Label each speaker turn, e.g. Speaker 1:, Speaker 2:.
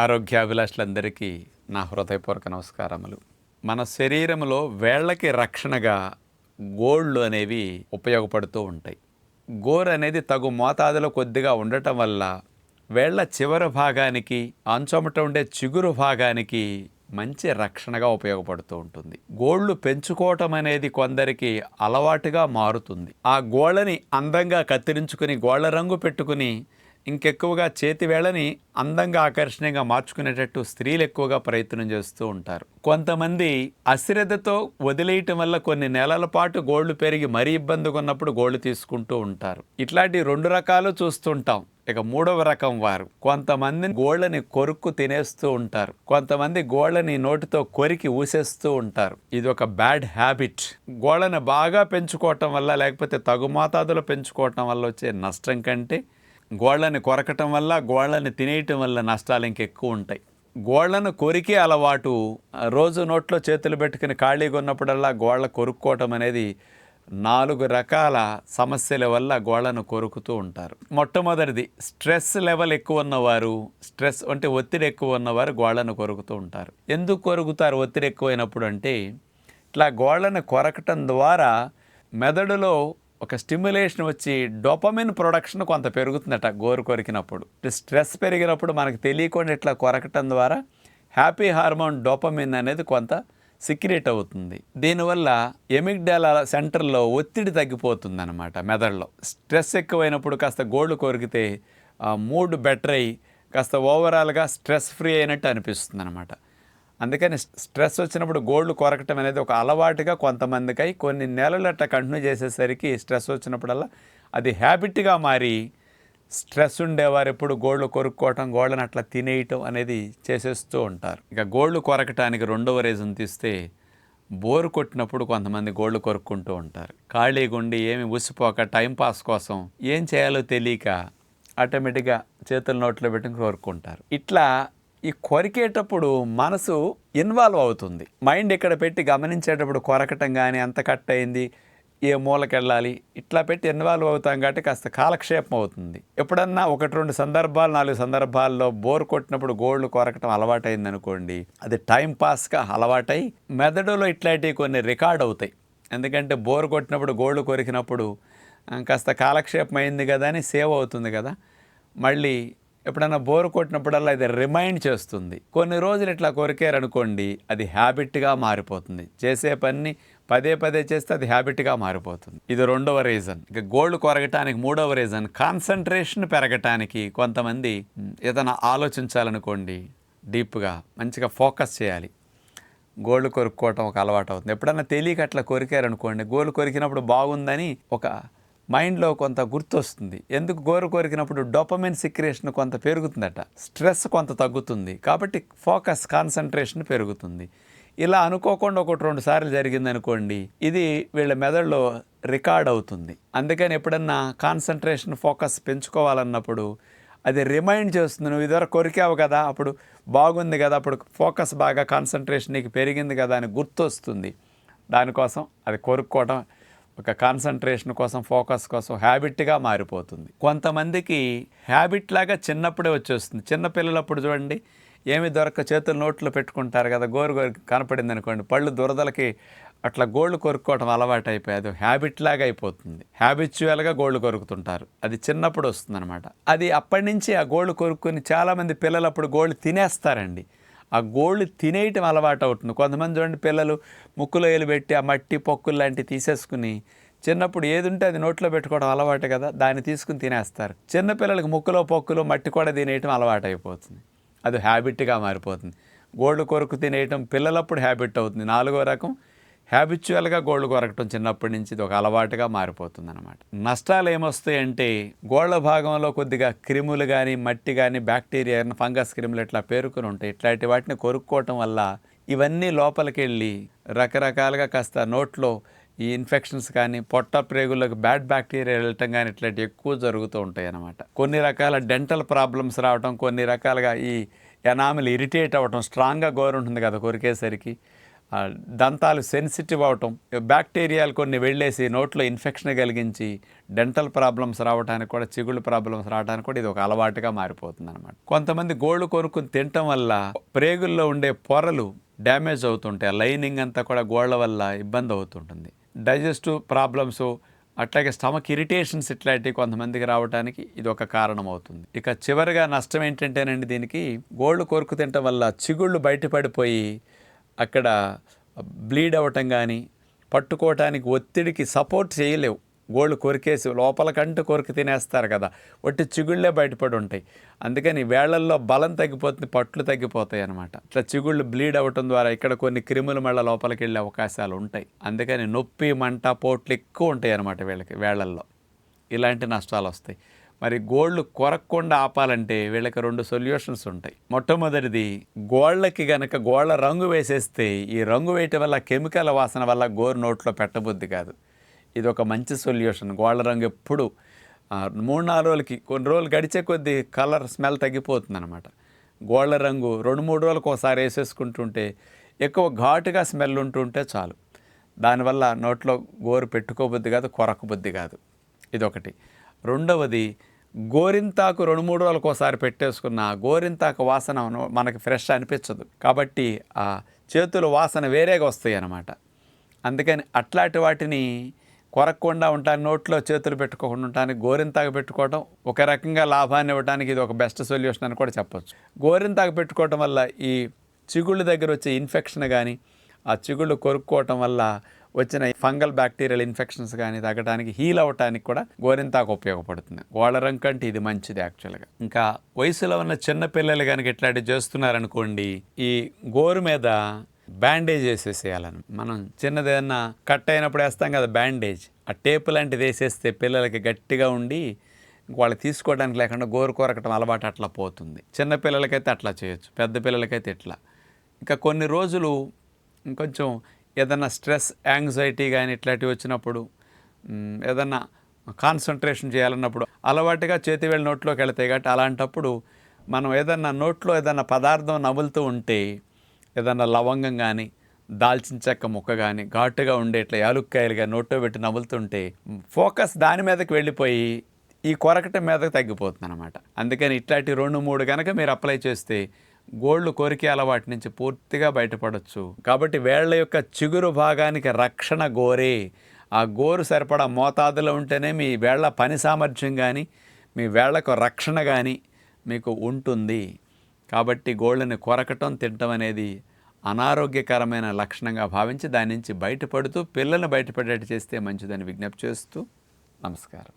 Speaker 1: ఆరోగ్యాభిలాషులందరికీ నా హృదయపూర్వక నమస్కారములు. మన శరీరంలో వేళ్ళకి రక్షణగా గోళ్ళు అనేవి ఉపయోగపడుతూ ఉంటాయి. గోరు అనేది తగు మోతాదులో కొద్దిగా ఉండటం వల్ల వేళ్ళ చివరి భాగానికి అంచమట ఉండే చిగురు భాగానికి మంచి రక్షణగా ఉపయోగపడుతూ ఉంటుంది. గోళ్ళు పెంచుకోవటం అనేది కొందరికి అలవాటుగా మారుతుంది. ఆ గోళ్ళని అందంగా కత్తిరించుకుని గోళ్ళ రంగు పెట్టుకుని ఇంకెక్కువగా చేతి వేళని అందంగా ఆకర్షణీయంగా మార్చుకునేటట్టు స్త్రీలు ఎక్కువగా ప్రయత్నం చేస్తూ ఉంటారు. కొంతమంది అశ్రద్ధతో వదిలేయటం వల్ల కొన్ని నెలల పాటు గోళ్ళు పెరిగి మరీ ఇబ్బందిగా ఉన్నప్పుడు గోళ్ళు తీసుకుంటూ ఉంటారు. ఇట్లాంటి రెండు రకాలు చూస్తుంటాం. ఇక మూడవ రకం వారు. కొంతమంది గోళ్ళని కొరుక్కు తినేస్తూ ఉంటారు. కొంతమంది గోళ్ళని నోటితో కొరికి ఊసేస్తూ ఉంటారు. ఇది ఒక బ్యాడ్ హ్యాబిట్. గోళ్ళని బాగా పెంచుకోవటం వల్ల లేకపోతే తగు మోతాదులో పెంచుకోవటం వల్ల వచ్చే నష్టం కంటే గోళ్ళని కొరకటం వల్ల గోళ్ళని తినేయటం వల్ల నష్టాలు ఇంకెక్కువ ఉంటాయి. గోళ్ళను కొరికే అలవాటు రోజు నోట్లో చేతులు పెట్టుకుని ఖాళీగా ఉన్నప్పుడల్లా గోళ్ళ కొరుక్కోవటం అనేది నాలుగు రకాల సమస్యల వల్ల గోళ్ళను కొరుకుతూ ఉంటారు. మొట్టమొదటిది స్ట్రెస్ లెవెల్ ఎక్కువ ఉన్నవారు స్ట్రెస్ అంటే ఒత్తిడి ఎక్కువ ఉన్నవారు గోళ్ళను కొరుకుతూ ఉంటారు. ఎందుకు కొరుకుతారు ఒత్తిడి ఎక్కువైనప్పుడు అంటే ఇట్లా గోళ్ళను కొరకటం ద్వారా మెదడులో ఒక స్టిమ్యులేషన్ వచ్చి డొపమిన్ ప్రొడక్షన్ కొంత పెరుగుతుందట గోరు కొరికినప్పుడు. స్ట్రెస్ పెరిగినప్పుడు మనకు తెలియకుండా ఇట్లా కొరకటం ద్వారా హ్యాపీ హార్మోన్ డోపమిన్ అనేది కొంత సిక్రియేట్ అవుతుంది. దీనివల్ల ఎమిగ్డాల సెంటర్లో ఒత్తిడి తగ్గిపోతుంది అనమాట మెదడులో. స్ట్రెస్ ఎక్కువైనప్పుడు కాస్త గోళ్ళు కొరికితే ఆ మూడ్ బెటర్ అయ్యి కాస్త ఓవరాల్గా స్ట్రెస్ ఫ్రీ అయినట్టు అనిపిస్తుంది అనమాట అందుకని స్ట్రెస్ వచ్చినప్పుడు గోల్డ్ కొరకటం అనేది ఒక అలవాటుగా కొంతమందికి అయి కొన్ని నెలలు అట్లా కంటిన్యూ చేసేసరికి స్ట్రెస్ వచ్చినప్పుడల్లా అది హ్యాబిట్గా మారి స్ట్రెస్ ఉండేవారు ఎప్పుడు గోళ్ళు కొరుక్కోవటం గోళ్ళని అట్లా తినేయటం అనేది చేసేస్తూ ఉంటారు. ఇక గోళ్ళు కొరకటానికి రెండవ రీజన్ తీస్తే బోరు కొట్టినప్పుడు కొంతమంది గోళ్ళు కొరుక్కుంటూ ఉంటారు. ఖాళీగా ఉండి ఏమి ఉసిపోక టైంపాస్ కోసం ఏం చేయాలో తెలియక ఆటోమేటిక్గా చేతుల నోట్లో పెట్టుకుని కోరుకుంటారు ఇట్లా ఈ కొరికేటప్పుడు మనసు ఇన్వాల్వ్ అవుతుంది. మైండ్ ఇక్కడ పెట్టి గమనించేటప్పుడు కొరకటం కానీ ఎంత కట్ అయింది ఏ మూలకెళ్ళాలి ఇట్లా పెట్టి ఇన్వాల్వ్ అవుతాం కాబట్టి కాస్త కాలక్షేపం అవుతుంది. ఎప్పుడన్నా ఒకటి రెండు సందర్భాలు నాలుగు సందర్భాల్లో బోర్ కొట్టినప్పుడు గోల్డ్ కొరకటం అలవాటైంది అనుకోండి అది టైం పాస్గా అలవాటై మెదడులో ఇట్లాంటివి కొన్ని రికార్డ్ అవుతాయి. ఎందుకంటే బోర్ కొట్టినప్పుడు గోల్డ్ కొరికినప్పుడు కాస్త కాలక్షేపం అయింది కదా అని సేవ్ అవుతుంది కదా. మళ్ళీ ఎప్పుడైనా బోర్ కొట్టినప్పుడల్లా ఇది రిమైండ్ చేస్తుంది. కొన్ని రోజులు ఇట్లా కొరికారనుకోండి అది హ్యాబిట్గా మారిపోతుంది. చేసే పని పదే పదే చేస్తే అది హ్యాబిట్గా మారిపోతుంది. ఇది రెండవ రీజన్. ఇక గోల్డ్ కొరగటానికి మూడవ రీజన్. కాన్సన్ట్రేషన్ పెరగటానికి కొంతమంది ఏదైనా ఆలోచించాలనుకోండి డీప్గా మంచిగా ఫోకస్ చేయాలి. గోల్డ్ కొరుక్కోవటం ఒక అలవాటు అవుతుంది. ఎప్పుడన్నా తెలియక అట్లా కొరికారనుకోండి గోల్డ్ కొరికినప్పుడు బాగుందని ఒక మైండ్లో కొంత గుర్తొస్తుంది. ఎందుకు గోర కోరికినప్పుడు డోపమిన్ సిక్రేషన్ కొంత పెరుగుతుందట. స్ట్రెస్ కొంత తగ్గుతుంది. కాబట్టి ఫోకస్ కాన్సన్ట్రేషన్ పెరుగుతుంది. ఇలా అనుకోకుండా ఒకటి రెండు సార్లు జరిగింది అనుకోండి ఇది వీళ్ళ మెదడులో రికార్డ్ అవుతుంది. అందుకని ఎప్పుడన్నా కాన్సన్ట్రేషన్ ఫోకస్ పెంచుకోవాలన్నప్పుడు అది రిమైండ్ చేస్తుంది. నువ్వు ఇదివరకు కొరికావు కదా అప్పుడు బాగుంది కదా అప్పుడు ఫోకస్ బాగా కాన్సన్ట్రేషన్ నీకు పెరిగింది కదా అని గుర్తొస్తుంది. దానికోసం అది కొరుక్కోవటం ఒక కాన్సన్ట్రేషన్ కోసం ఫోకస్ కోసం హ్యాబిట్గా మారిపోతుంది. కొంతమందికి హ్యాబిట్ లాగా చిన్నప్పుడే వచ్చేస్తుంది. చిన్న పిల్లలప్పుడు చూడండి ఏమి దొరక చేతులు నోట్లో పెట్టుకుంటారు కదా గోరు గోరు కనపడింది అనుకోండి పళ్ళు దురదలకి అట్లా గోళ్ళు కొరుక్కోవడం అలవాటు అయిపోయి అది హ్యాబిట్ లాగా అయిపోతుంది. హ్యాబిచువల్గా గోళ్ళు కొరుకుతుంటారు. అది చిన్నప్పుడు వస్తుందన్నమాట. అది అప్పటి నుంచి ఆ గోళ్ళు కొరుక్కుని చాలామంది పిల్లలు అప్పుడు గోళ్ళు తినేస్తారండి. ఆ గోళ్ళు తినేయటం అలవాటు అవుతుంది. కొంతమంది చూడండి పిల్లలు ముక్కులో పెట్టి ఆ మట్టి పొక్కులు లాంటివి తీసేసుకుని చిన్నప్పుడు ఏది ఉంటే అది నోట్లో పెట్టుకోవడం అలవాటు కదా దాన్ని తీసుకుని తినేస్తారు. చిన్నపిల్లలకు ముక్కులో పొక్కులు మట్టి కూడా తినేయటం అలవాటు అయిపోతుంది. అది హ్యాబిట్గా మారిపోతుంది. గోల్డ్ కొరకు తినేయటం పిల్లలప్పుడు హ్యాబిట్ అవుతుంది. నాలుగో రకం హ్యాబిచువల్గా గోల్డ్ కొరకటం చిన్నప్పటి నుంచి ఇది ఒక అలవాటుగా మారిపోతుందన్నమాట. నష్టాలు ఏమొస్తాయంటే గోళ్ళ భాగంలో కొద్దిగా క్రిములు కానీ మట్టి కానీ బ్యాక్టీరియా ఫంగస్ క్రిములు ఇట్లా పేరుకుని ఉంటాయి. ఇట్లాంటి వాటిని కొరుక్కోవటం వల్ల ఇవన్నీ లోపలికి వెళ్ళి రకరకాలుగా కాస్త నోట్లో ఈ ఇన్ఫెక్షన్స్ కానీ పొట్ట ప్రేగులకు బ్యాడ్ బ్యాక్టీరియా వెళ్ళటం కానీ ఇట్లాంటి ఎక్కువ జరుగుతూ ఉంటాయి అన్నమాట కొన్ని రకాల డెంటల్ ప్రాబ్లమ్స్ రావటం కొన్ని రకాలుగా ఈ ఎనామిల్ ఇరిటేట్ అవ్వటం స్ట్రాంగ్గా గోరు ఉంటుంది కదా కొరికేసరికి. దంతాలు సెన్సిటివ్ అవటం బ్యాక్టీరియాలు కొన్ని వెళ్ళేసి నోట్లో ఇన్ఫెక్షన్ కలిగించి డెంటల్ ప్రాబ్లమ్స్ రావడానికి కూడా చిగుళ్ళు ప్రాబ్లమ్స్ రావడానికి కూడా ఇది ఒక అలవాటుగా మారిపోతుంది అనమాట కొంతమంది గోళ్ళు కొనుక్కుని తినటం వల్ల ప్రేగుల్లో ఉండే పొరలు డ్యామేజ్ అవుతుంటాయి. ఆ లైనింగ్ అంతా కూడా గోళ్ళ వల్ల ఇబ్బంది అవుతుంటుంది. డైజెస్టివ్ ప్రాబ్లమ్స్ అట్లాగే స్టమక్ ఇరిటేషన్స్ ఇట్లాంటివి కొంతమందికి రావడానికి ఇది ఒక కారణం అవుతుంది ఇక చివరిగా నష్టం ఏంటంటేనండి దీనికి గోళ్ళు కొరుకు తినటం వల్ల చిగుళ్ళు బయటపడిపోయి అక్కడ బ్లీడ్ అవ్వటం కానీ పట్టుకోవటానికి ఒత్తిడికి సపోర్ట్ చేయలేవు. గోళ్ళు కొరికేసి లోపల కంటూ కొరికి తినేస్తారు కదా ఒట్టి చిగుళ్ళే బయటపడి ఉంటాయి. అందుకని వేళ్ళల్లో బలం తగ్గిపోతుంది పట్లు తగ్గిపోతాయి అనమాట ఇట్లా చిగుళ్ళు బ్లీడ్ అవ్వటం ద్వారా ఇక్కడ కొన్ని క్రిములు మళ్ళీ లోపలికి వెళ్ళే అవకాశాలు ఉంటాయి. అందుకని నొప్పి మంట పోట్లు ఎక్కువ ఉంటాయి అనమాట వీళ్ళకి వేళ్ళల్లో. ఇలాంటి నష్టాలు వస్తాయి. మరి గోళ్ళు కొరక్కుండా ఆపాలంటే వీళ్ళకి రెండు సొల్యూషన్స్ ఉంటాయి. మొట్టమొదటిది గోళ్ళకి గనక గోళ్ళ రంగు వేసేస్తే ఈ రంగు వేయటం వల్ల కెమికల్ వాసన వల్ల గోరు నోట్లో పెట్టబుద్ధి కాదు. ఇది ఒక మంచి సొల్యూషన్. గోళ్ళ రంగు ఎప్పుడు మూడు నాలుగు రోజులకి కొన్ని రోజులు గడిచే కొద్దీ కలర్ స్మెల్ తగ్గిపోతుంది అనమాట గోళ్ళ రంగు రెండు మూడు రోజులకు ఒకసారి వేసేసుకుంటుంటే ఎక్కువ ఘాటుగా స్మెల్ ఉంటుంటే చాలు. దానివల్ల నోట్లో గోరు పెట్టుకోబుద్ధి కాదు కొరకబుద్ధి కాదు. ఇదొకటి. రెండవది గోరింతాకు రెండు మూడు రోజులకు ఒకసారి పెట్టేసుకున్న గోరింతాకు వాసన మనకి ఫ్రెష్ అనిపించదు. కాబట్టి ఆ చేతుల వాసన వేరేగా వస్తాయి అన్నమాట అందుకని అట్లాంటి వాటిని కొరక్కుండా ఉంటాను నోట్లో చేతులు పెట్టుకోకుండా ఉండటానికి గోరింతాకు పెట్టుకోవడం ఒక రకంగా లాభాన్ని ఇవ్వడానికి ఇది ఒక బెస్ట్ సొల్యూషన్ అని కూడా చెప్పొచ్చు. గోరింతాకు పెట్టుకోవటం వల్ల ఈ చిగుళ్ళ దగ్గర వచ్చే ఇన్ఫెక్షన్ కానీ ఆ చిగుళ్ళు కొరుక్కోవటం వల్ల వచ్చిన ఫంగల్ బ్యాక్టీరియల్ ఇన్ఫెక్షన్స్ కానీ తగ్గడానికి హీల్ అవ్వటానికి కూడా గోరింతాకు ఉపయోగపడుతుంది. గోళరం కంటే ఇది మంచిది యాక్చువల్గా ఇంకా వయసులో ఉన్న చిన్న పిల్లలు కనుక ఇట్లాంటివి చేస్తున్నారనుకోండి ఈ గోరు మీద బ్యాండేజ్ వేసేసేయాలని. మనం చిన్నదేదన్నా కట్ అయినప్పుడు వేస్తాం కదా బ్యాండేజ్. ఆ టేప్ లాంటిది వేసేస్తే పిల్లలకి గట్టిగా ఉండి వాళ్ళు తీసుకోవడానికి లేకుండా గోరు కొరకటం అలవాటు అట్లా పోతుంది. చిన్న పిల్లలకైతే అట్లా చేయొచ్చు పెద్ద పిల్లలకైతే ఇట్లా. ఇంకా కొన్ని రోజులు ఇంకొంచెం ఏదన్నా స్ట్రెస్ యాంగ్జైటీ కానీ ఇట్లాంటివి వచ్చినప్పుడు ఏదన్నా కాన్సన్ట్రేషన్ చేయాలన్నప్పుడు అలవాటుగా చేతి నోట్లోకి వెళతాయి కాబట్టి అలాంటప్పుడు మనం ఏదన్నా నోట్లో ఏదన్నా పదార్థం నములుతూ ఉంటే ఏదన్నా లవంగం కానీ దాల్చిన చెక్క ముక్క కానీ ఘాటుగా ఉండే ఇట్లా యాలుక్కాయలుగా నోట్లో పెట్టి నములుతుంటే ఫోకస్ దాని మీదకి వెళ్ళిపోయి ఈ కొరకటం మీదకి తగ్గిపోతుంది అనమాట అందుకని ఇట్లాంటి రెండు మూడు కనుక మీరు అప్లై చేస్తే గోళ్ళు కోరికే అలవాటి నుంచి పూర్తిగా బయటపడవచ్చు కాబట్టి వేళ్ళ యొక్క చిగురు భాగానికి రక్షణ గోరే. ఆ గోరు సరిపడా మోతాదులో ఉంటేనే మీ వేళ్ళ పని సామర్థ్యం కానీ మీ వేళ్ళకు రక్షణ కానీ మీకు ఉంటుంది. కాబట్టి గోళ్ళని కొరకటం తినటం అనేది అనారోగ్యకరమైన లక్షణంగా భావించి దాని నుంచి బయటపడుతూ పిల్లల్ని బయటపడేట్టు చేస్తే మంచిదని విజ్ఞప్తి చేస్తూ నమస్కారం.